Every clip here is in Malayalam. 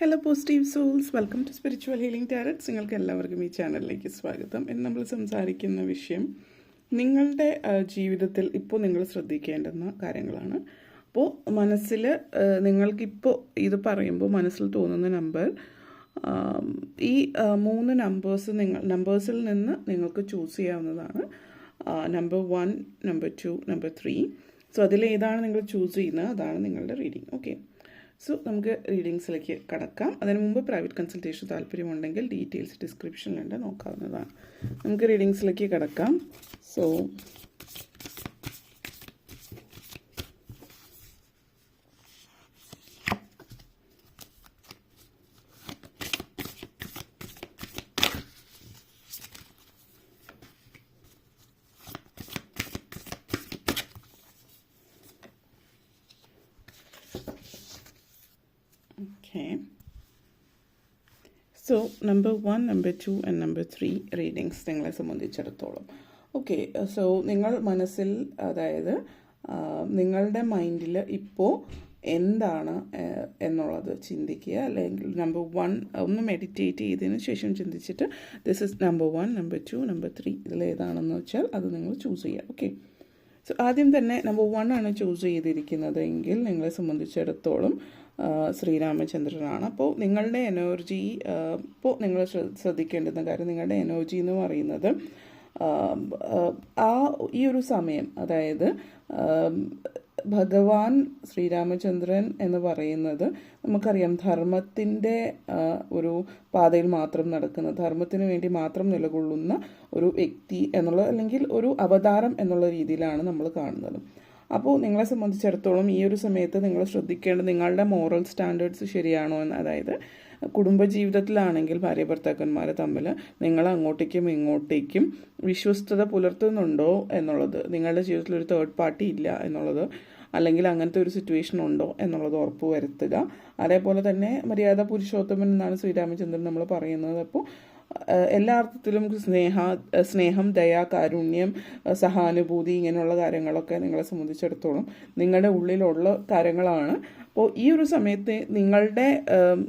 Hello positive souls welcome to spiritual healing tarots നിങ്ങൾക്ക് എല്ലാവർക്കും ഈ ചാനലിലേക്ക് സ്വാഗതം. ഇന്ന് നമ്മൾ സംസാരിക്കുന്ന വിഷയം നിങ്ങളുടെ ജീവിതത്തിൽ ഇപ്പോൾ നിങ്ങൾ ശ്രദ്ധിക്കേണ്ടുന്ന കാര്യങ്ങളാണ്. അപ്പോൾ മനസ്സിൽ നിങ്ങൾക്കിപ്പോൾ ഇത് പറയുമ്പോൾ മനസ്സിൽ തോന്നുന്ന നമ്പർ ഈ മൂന്ന് നമ്പേഴ്സ് നിങ്ങൾ നമ്പേഴ്സിൽ നിന്ന് നിങ്ങൾക്ക് ചൂസ് ചെയ്യാവുന്നതാണ്. Number one number two number three so അതിലേതാണ് നിങ്ങൾ ചൂസ് ചെയ്യുന്നത്. അതാണ് നിങ്ങളുടെ റീഡിങ് ഓക്കെ സോ നമുക്ക് റീഡിങ്സിലേക്ക് കടക്കാം. അതിന് മുമ്പ് പ്രൈവറ്റ് കൺസൾട്ടേഷൻ താല്പര്യമുണ്ടെങ്കിൽ ഡീറ്റെയിൽസ് ഡിസ്ക്രിപ്ഷനിലുണ്ട് നോക്കാവുന്നതാണ്. നമുക്ക് റീഡിങ്സിലേക്ക് കടക്കാം. So Okay. So number one number two and number three readings നിങ്ങളെ സംബന്ധിച്ചിടത്തോളം. ഓക്കെ സോ നിങ്ങൾ മനസ്സിൽ അതായത് നിങ്ങളുടെ മൈൻഡിൽ ഇപ്പോൾ എന്താണ് എന്നുള്ളത് ചിന്തിക്കുക. അല്ലെങ്കിൽ നമ്പർ വൺ ഒന്ന് മെഡിറ്റേറ്റ് ചെയ്തതിന് ശേഷം ചിന്തിച്ചിട്ട് this is number one number two number three ഇതിൽ ഏതാണെന്ന് വെച്ചാൽ അത് നിങ്ങൾ ചൂസ് ചെയ്യുക. ഓക്കെ സോ ആദ്യം തന്നെ നമ്പർ വൺ ആണ് ചൂസ് ചെയ്തിരിക്കുന്നത് എങ്കിൽ നിങ്ങളെ സംബന്ധിച്ചിടത്തോളം ശ്രീരാമചന്ദ്രനാണ്. അപ്പോൾ നിങ്ങളുടെ എനർജി ഇപ്പോൾ നിങ്ങൾ ശ്ര- ശ്രദ്ധിക്കേണ്ടുന്ന കാര്യം നിങ്ങളുടെ എനർജി എന്ന് പറയുന്നത് ആ, ഈ ഒരു സമയം അതായത് ഭഗവാൻ ശ്രീരാമചന്ദ്രൻ എന്ന് പറയുന്നത് നമുക്കറിയാം ധർമ്മത്തിന്റെ ഒരു പാതയിൽ മാത്രം നടക്കുന്ന ധർമ്മത്തിന് വേണ്ടി മാത്രം നിലകൊള്ളുന്ന ഒരു വ്യക്തി എന്നുള്ള അല്ലെങ്കിൽ ഒരു അവതാരം എന്നുള്ള രീതിയിലാണ് നമ്മൾ കാണുന്നത്. അപ്പോൾ നിങ്ങളെ സംബന്ധിച്ചിടത്തോളം ഈ ഒരു സമയത്ത് നിങ്ങൾ ശ്രദ്ധിക്കേണ്ടത് നിങ്ങളുടെ മോറൽ സ്റ്റാൻഡേർഡ്സ് ശരിയാണോ എന്ന്. അതായത് കുടുംബജീവിതത്തിലാണെങ്കിൽ ഭാര്യ ഭർത്താക്കന്മാർ തമ്മിൽ നിങ്ങൾ അങ്ങോട്ടേക്കും ഇങ്ങോട്ടേക്കും വിശ്വസ്തത പുലർത്തുന്നുണ്ടോ എന്നുള്ളത് നിങ്ങളുടെ ജീവിതത്തിൽ ഒരു തേർഡ് പാർട്ടി ഇല്ല എന്നുള്ളത് അല്ലെങ്കിൽ അങ്ങനത്തെ ഒരു സിറ്റുവേഷൻ ഉണ്ടോ എന്നുള്ളത് ഉറപ്പ് വരുത്തുക. അതേപോലെ തന്നെ മര്യാദ പുരുഷോത്തമൻ എന്നാണ് ശ്രീരാമചന്ദ്രൻ നമ്മൾ പറയുന്നത്. അപ്പോൾ എല്ലാ അർത്ഥത്തിലും സ്നേഹ സ്നേഹം ദയ കാരുണ്യം സഹാനുഭൂതി ഇങ്ങനെയുള്ള കാര്യങ്ങളൊക്കെ നിങ്ങളെ സംബന്ധിച്ചിടത്തോളം നിങ്ങളുടെ ഉള്ളിലുള്ള കാര്യങ്ങളാണ് അപ്പോൾ ഈ ഒരു സമയത്ത് നിങ്ങളുടെ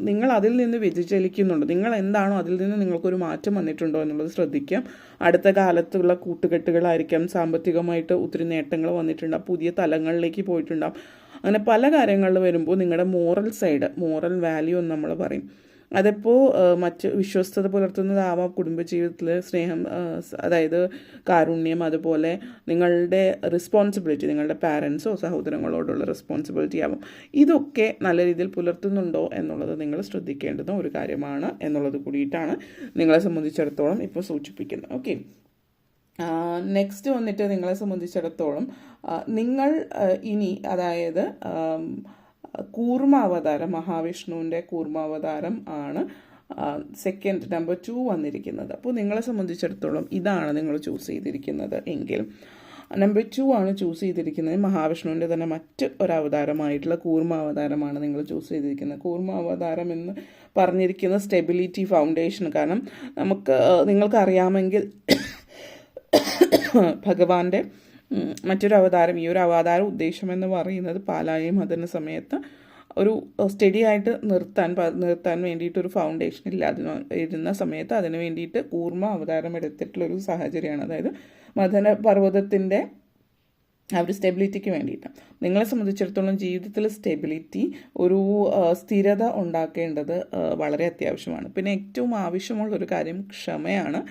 നിങ്ങൾ അതിൽ നിന്ന് വ്യതിചലിക്കുന്നുണ്ട്. നിങ്ങൾ എന്താണോ അതിൽ നിന്ന് നിങ്ങൾക്കൊരു മാറ്റം വന്നിട്ടുണ്ടോ എന്നുള്ളത് ശ്രദ്ധിക്കാം. അടുത്ത കാലത്തുള്ള കൂട്ടുകെട്ടുകളായിരിക്കാം. സാമ്പത്തികമായിട്ട് ഒത്തിരി നേട്ടങ്ങൾ വന്നിട്ടുണ്ട് പുതിയ തലങ്ങളിലേക്ക് പോയിട്ടുണ്ടാകും അങ്ങനെ പല കാര്യങ്ങളിൽ വരുമ്പോൾ നിങ്ങളുടെ മോറൽ സൈഡ് മോറൽ വാല്യൂ എന്ന് നമ്മൾ പറയും. അതിപ്പോൾ മറ്റ് വിശ്വസ്തത പുലർത്തുന്നതാവാം കുടുംബജീവിതത്തിൽ സ്നേഹം അതായത് കാരുണ്യം അതുപോലെ നിങ്ങളുടെ റെസ്പോൺസിബിലിറ്റി നിങ്ങളുടെ പാരൻസോ സഹോദരങ്ങളോടുള്ള റെസ്പോൺസിബിലിറ്റി ആവും. ഇതൊക്കെ നല്ല രീതിയിൽ പുലർത്തുന്നുണ്ടോ എന്നുള്ളത് നിങ്ങൾ ശ്രദ്ധിക്കേണ്ടുന്ന ഒരു കാര്യമാണ് എന്നുള്ളത് കൂടിയിട്ടാണ് നിങ്ങളെ സംബന്ധിച്ചിടത്തോളം ഇപ്പോൾ സൂചിപ്പിക്കുന്നത്. ഓക്കെ. നെക്സ്റ്റ് വന്നിട്ട് നിങ്ങളെ സംബന്ധിച്ചിടത്തോളം നിങ്ങൾ ഇനി അതായത് അവതാരം മഹാവിഷ്ണുവിന്റെ കൂർമാവതാരം ആണ് സെക്കൻഡ് നമ്പർ ടു വന്നിരിക്കുന്നത്. അപ്പോൾ നിങ്ങളെ സംബന്ധിച്ചിടത്തോളം ഇതാണ് നിങ്ങൾ ചൂസ് ചെയ്തിരിക്കുന്നത് എങ്കിൽ. നമ്പർ ടു ആണ് ചൂസ് ചെയ്തിരിക്കുന്നത്. മഹാവിഷ്ണുവിന്റെ തന്നെ മറ്റ് ഒരവതാരമായിട്ടുള്ള കൂർമാവതാരമാണ് നിങ്ങൾ ചൂസ് ചെയ്തിരിക്കുന്നത്. കൂർമാവതാരം എന്ന് പറഞ്ഞിരിക്കുന്ന സ്റ്റെബിലിറ്റി ഫൗണ്ടേഷൻ കാരണം നമുക്ക് നിങ്ങൾക്കറിയാമെങ്കിൽ ഭഗവാന്റെ മറ്റൊരു അവതാരം ഈ ഒരു അവതാര ഉദ്ദേശം എന്ന് പറയുന്നത് പാലായി മദന സമയത്ത് ഒരു സ്റ്റഡി ആയിട്ട് നിർത്താൻ നിർത്താൻ വേണ്ടിയിട്ട് ഒരു ഫൗണ്ടേഷൻ ഇല്ലാതെ ഇരുന്ന സമയത്ത് അതിന് വേണ്ടിയിട്ട് കൂർമ്മ അവതാരം എടുത്തിട്ടുള്ളൊരു സാഹചര്യമാണ്. അതായത് മദന പർവതത്തിന്റെ ആ ഒരു സ്റ്റെബിലിറ്റിക്ക് വേണ്ടിയിട്ട്. നിങ്ങളെ സംബന്ധിച്ചിടത്തോളം ജീവിതത്തിൽ സ്റ്റെബിലിറ്റി ഒരു സ്ഥിരത ഉണ്ടാക്കേണ്ടത് വളരെ അത്യാവശ്യമാണ്. പിന്നെ ഏറ്റവും ആവശ്യമുള്ളൊരു കാര്യം ക്ഷമയാണ്.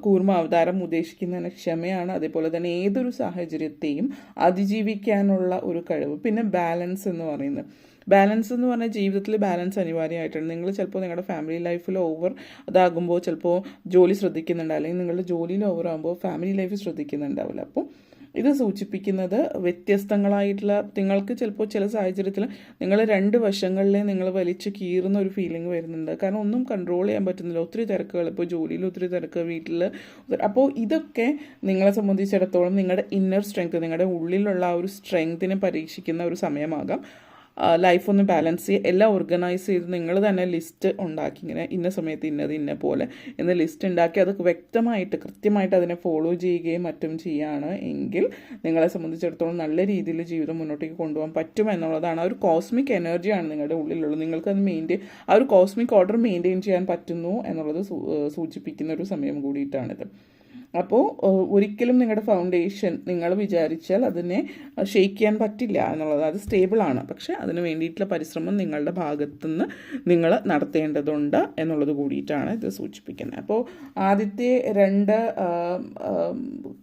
കൂർമ്മ അവതാരം ഉദ്ദേശിക്കുന്നതിന് ക്ഷമയാണ്. അതേപോലെ തന്നെ ഏതൊരു സാഹചര്യത്തെയും അതിജീവിക്കാനുള്ള ഒരു കഴിവ്. പിന്നെ ബാലൻസ് എന്ന് പറയുന്നത്. ബാലൻസ് എന്ന് പറഞ്ഞാൽ ജീവിതത്തിൽ ബാലൻസ് അനിവാര്യമായിട്ടാണ്. നിങ്ങൾ ചിലപ്പോൾ നിങ്ങളുടെ ഫാമിലി ലൈഫിൽ ഓവർ അതാകുമ്പോൾ ചിലപ്പോൾ ജോലി ശ്രദ്ധിക്കുന്നുണ്ട് അല്ലെങ്കിൽ നിങ്ങളുടെ ജോലിയിൽ ഓവർ ആകുമ്പോൾ ഫാമിലി ലൈഫ് ശ്രദ്ധിക്കുന്നുണ്ടാവില്ല. അപ്പോൾ ഇത് സൂചിപ്പിക്കുന്നത് വ്യത്യസ്തങ്ങളായിട്ടുള്ള നിങ്ങൾക്ക് ചിലപ്പോൾ ചില സാഹചര്യത്തിൽ നിങ്ങൾ രണ്ട് വശങ്ങളിലെ നിങ്ങൾ വലിച്ചു കീറുന്ന ഒരു ഫീലിംഗ് വരുന്നുണ്ട്. കാരണം ഒന്നും കൺട്രോൾ ചെയ്യാൻ പറ്റുന്നില്ല. ഒത്തിരി തിരക്കുകൾ. ഇപ്പോൾ ജോലിയിൽ ഒത്തിരി തിരക്ക് വീട്ടിൽ അപ്പോൾ ഇതൊക്കെ നിങ്ങളെ സംബന്ധിച്ചിടത്തോളം നിങ്ങളുടെ ഇന്നർ സ്ട്രെങ്ത് നിങ്ങളുടെ ഉള്ളിലുള്ള ആ ഒരു സ്ട്രെങ്തിനെ പരീക്ഷിക്കുന്ന ഒരു സമയമാകാം. ലൈഫ് ഒന്ന് ബാലൻസ് ചെയ്യുക എല്ലാം ഓർഗനൈസ് ചെയ്ത് നിങ്ങൾ തന്നെ ലിസ്റ്റ് ഉണ്ടാക്കി ഇങ്ങനെ ഇന്ന സമയത്ത് ഇന്നത് ഇന്ന പോലെ എന്ന ലിസ്റ്റ് ഉണ്ടാക്കി അത് വ്യക്തമായിട്ട് കൃത്യമായിട്ട് അതിനെ ഫോളോ ചെയ്യുകയും മറ്റും ചെയ്യുകയാണ് എങ്കിൽ നിങ്ങളെ സംബന്ധിച്ചിടത്തോളം നല്ല രീതിയിൽ ജീവിതം മുന്നോട്ടേക്ക് കൊണ്ടുപോകാൻ പറ്റും എന്നുള്ളതാണ്. ആ ഒരു കോസ്മിക് എനർജിയാണ് നിങ്ങളുടെ ഉള്ളിലുള്ളത്. നിങ്ങൾക്ക് അത് മെയിന്റെയിൻ ആ ഒരു കോസ്മിക് ഓർഡർ മെയിന്റെയിൻ ചെയ്യാൻ പറ്റുന്നു എന്നുള്ളത് സൂചിപ്പിക്കുന്ന ഒരു സമയം കൂടിയിട്ടാണിത്. അപ്പോൾ ഒരിക്കലും നിങ്ങളുടെ ഫൗണ്ടേഷൻ നിങ്ങൾ വിചാരിച്ചാൽ അതിനെ ഷെയ്ക്ക് ചെയ്യാൻ പറ്റില്ല എന്നുള്ളത്. അത് സ്റ്റേബിളാണ് പക്ഷേ അതിന് വേണ്ടിയിട്ടുള്ള പരിശ്രമം നിങ്ങളുടെ ഭാഗത്തുനിന്ന് നിങ്ങൾ നടത്തേണ്ടതുണ്ട് എന്നുള്ളത് കൂടിയിട്ടാണ് ഇത് സൂചിപ്പിക്കുന്നത്. അപ്പോൾ ആദ്യത്തെ രണ്ട്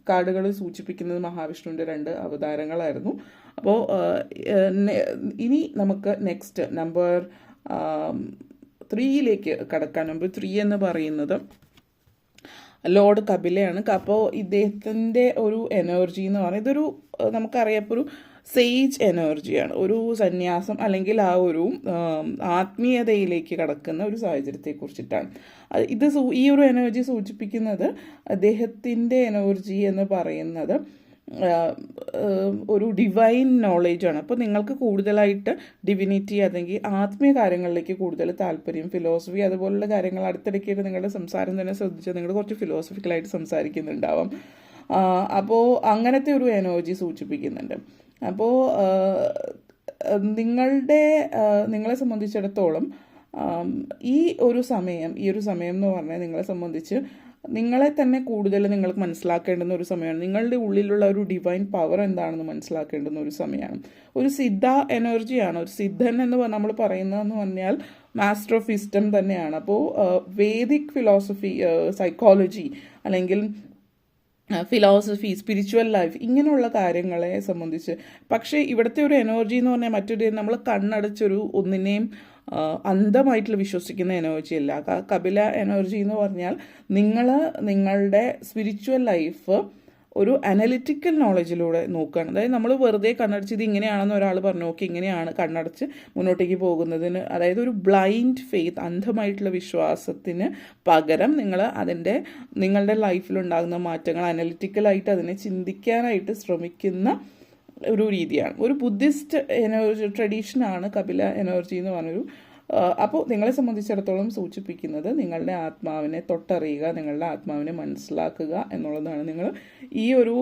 കാർഡുകൾ സൂചിപ്പിക്കുന്നത് മഹാവിഷ്ണുവിന്റെ രണ്ട് അവതാരങ്ങളായിരുന്നു. അപ്പോൾ ഇനി നമുക്ക് നെക്സ്റ്റ് നമ്പർ ത്രീയിലേക്ക് കടക്കാൻ. നമ്പർ ത്രീ എന്ന് പറയുന്നത് ലോർഡ് കപിലയാണ്. അപ്പോൾ ഇദ്ദേഹത്തിന്റെ ഒരു എനർജി എന്ന് പറയുന്നത് ഇതൊരു നമുക്കറിയാം ഒരു സേജ് എനർജിയാണ്. ഒരു സന്യാസം അല്ലെങ്കിൽ ആ ഒരു ആത്മീയതയിലേക്ക് കടക്കുന്ന ഒരു സാഹചര്യത്തെ കുറിച്ചിട്ടാണ് ഇത് ഈ ഒരു എനർജി സൂചിപ്പിക്കുന്നത് അദ്ദേഹത്തിന്റെ എനർജി എന്ന് പറയുന്നത് ഒരു ഡിവൈൻ നോളേജാണ് അപ്പോൾ നിങ്ങൾക്ക് കൂടുതലായിട്ട് ഡിവിനിറ്റി അല്ലെങ്കിൽ ആത്മീയ കാര്യങ്ങളിലേക്ക് കൂടുതൽ താല്പര്യം ഫിലോസഫി അതുപോലുള്ള കാര്യങ്ങൾ അടുത്തിടയ്ക്കായിട്ട് നിങ്ങളുടെ സംസാരം തന്നെ ശ്രദ്ധിച്ചാൽ നിങ്ങൾ കുറച്ച് ഫിലോസഫിക്കലായിട്ട് സംസാരിക്കുന്നുണ്ടാവാം. അപ്പോൾ അങ്ങനത്തെ ഒരു എനർജി സൂചിപ്പിക്കുന്നുണ്ട്. അപ്പോൾ നിങ്ങളുടെ നിങ്ങളെ സംബന്ധിച്ചിടത്തോളം ഈ ഒരു സമയം ഈ ഒരു സമയം എന്ന് പറഞ്ഞാൽ നിങ്ങളെ സംബന്ധിച്ച് നിങ്ങളെ തന്നെ കൂടുതൽ നിങ്ങൾക്ക് മനസ്സിലാക്കേണ്ടുന്ന ഒരു സമയമാണ്. നിങ്ങളുടെ ഉള്ളിലുള്ള ഒരു ഡിവൈൻ പവർ എന്താണെന്ന് മനസ്സിലാക്കേണ്ടുന്ന ഒരു സമയമാണ്. ഒരു സിദ്ധ എനർജിയാണ് ഒരു സിദ്ധൻ എന്ന് നമ്മൾ പറയുന്നതെന്ന് പറഞ്ഞാൽ മാസ്റ്റർ ഓഫ് വിസ്റ്റം തന്നെയാണ്. അപ്പോൾ വേദിക് ഫിലോസഫി സൈക്കോളജി അല്ലെങ്കിൽ ഫിലോസഫി സ്പിരിച്വൽ ലൈഫ് ഇങ്ങനെയുള്ള കാര്യങ്ങളെ സംബന്ധിച്ച്. പക്ഷേ ഇവിടുത്തെ ഒരു എനർജി എന്ന് പറഞ്ഞാൽ മറ്റൊരു നമ്മൾ കണ്ണടച്ചൊരു ഒന്നിനെയും അന്ധമായിട്ടുള്ള വിശ്വസിക്കുന്ന എനർജി അല്ല. കപില എനർജി എന്ന് പറഞ്ഞാൽ നിങ്ങൾ നിങ്ങളുടെ സ്പിരിച്വൽ ലൈഫ് ഒരു അനലിറ്റിക്കൽ നോളജിലൂടെ നോക്കുകയാണ് അതായത് നമ്മൾ വെറുതെ കണ്ണടച്ച് ഇത് ഇങ്ങനെയാണെന്ന് ഒരാൾ പറഞ്ഞു നോക്കി ഇങ്ങനെയാണ് കണ്ണടച്ച് മുന്നോട്ടേക്ക് പോകുന്നതിന് അതായത് ഒരു ബ്ലൈൻഡ് ഫെയ്ത്ത് അന്ധമായിട്ടുള്ള വിശ്വാസത്തിന് പകരം നിങ്ങൾ അതിന്റെ നിങ്ങളുടെ ലൈഫിലുണ്ടാകുന്ന മാറ്റങ്ങൾ അനലിറ്റിക്കലായിട്ട് അതിനെ ചിന്തിക്കാനായിട്ട് ശ്രമിക്കുന്ന ഒരു രീതിയാണ്. ഒരു ബുദ്ധിസ്റ്റ് എനർജി ട്രഡീഷനാണ് കപില എനർജി എന്ന് പറഞ്ഞൊരു അപ്പോൾ നിങ്ങളെ സംബന്ധിച്ചിടത്തോളം സൂചിപ്പിക്കുന്നത് നിങ്ങളുടെ ആത്മാവിനെ തൊട്ടറിയുക നിങ്ങളുടെ ആത്മാവിനെ മനസ്സിലാക്കുക എന്നുള്ളതാണ്. നിങ്ങൾ ഈ ഒരു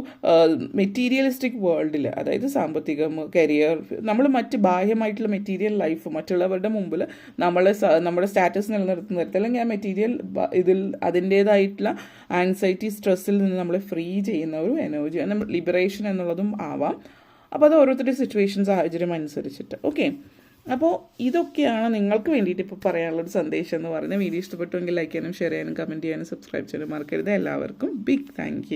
മെറ്റീരിയലിസ്റ്റിക് വേൾഡിൽ അതായത് സാമ്പത്തികം കരിയർ നമ്മൾ മറ്റ് ബാഹ്യമായിട്ടുള്ള മെറ്റീരിയൽ ലൈഫ് മറ്റുള്ളവരുടെ മുമ്പിൽ നമ്മളെ നമ്മുടെ സ്റ്റാറ്റസ് നിലനിർത്തുന്ന തരത്തിൽ അല്ലെങ്കിൽ ആ മെറ്റീരിയൽ ഇതിൽ അതിന്റേതായിട്ടുള്ള ആൻസൈറ്റി സ്ട്രെസ്സിൽ നിന്ന് നമ്മളെ ഫ്രീ ചെയ്യുന്ന ഒരു എനർജി ലിബറേഷൻ എന്നുള്ളതും ആവാം. അപ്പോൾ അത് ഓരോരുത്തരുടെ സിറ്റുവേഷൻ സാഹചര്യം അനുസരിച്ചിട്ട്. ഓക്കെ അപ്പോൾ ഇതൊക്കെയാണ് നിങ്ങൾക്ക് വേണ്ടിയിട്ട് ഇപ്പോൾ പറയാനുള്ളൊരു സന്ദേശം എന്ന് പറയുന്നത്. വീഡിയോ ഇഷ്ടപ്പെട്ടുവെങ്കിൽ ലൈക്ക് ചെയ്യാനും ഷെയർ ചെയ്യാനും കമന്റ് ചെയ്യാനും സബ്സ്ക്രൈബ് ചെയ്യാനും മറക്കരുത്. എല്ലാവർക്കും ബിഗ് താങ്ക്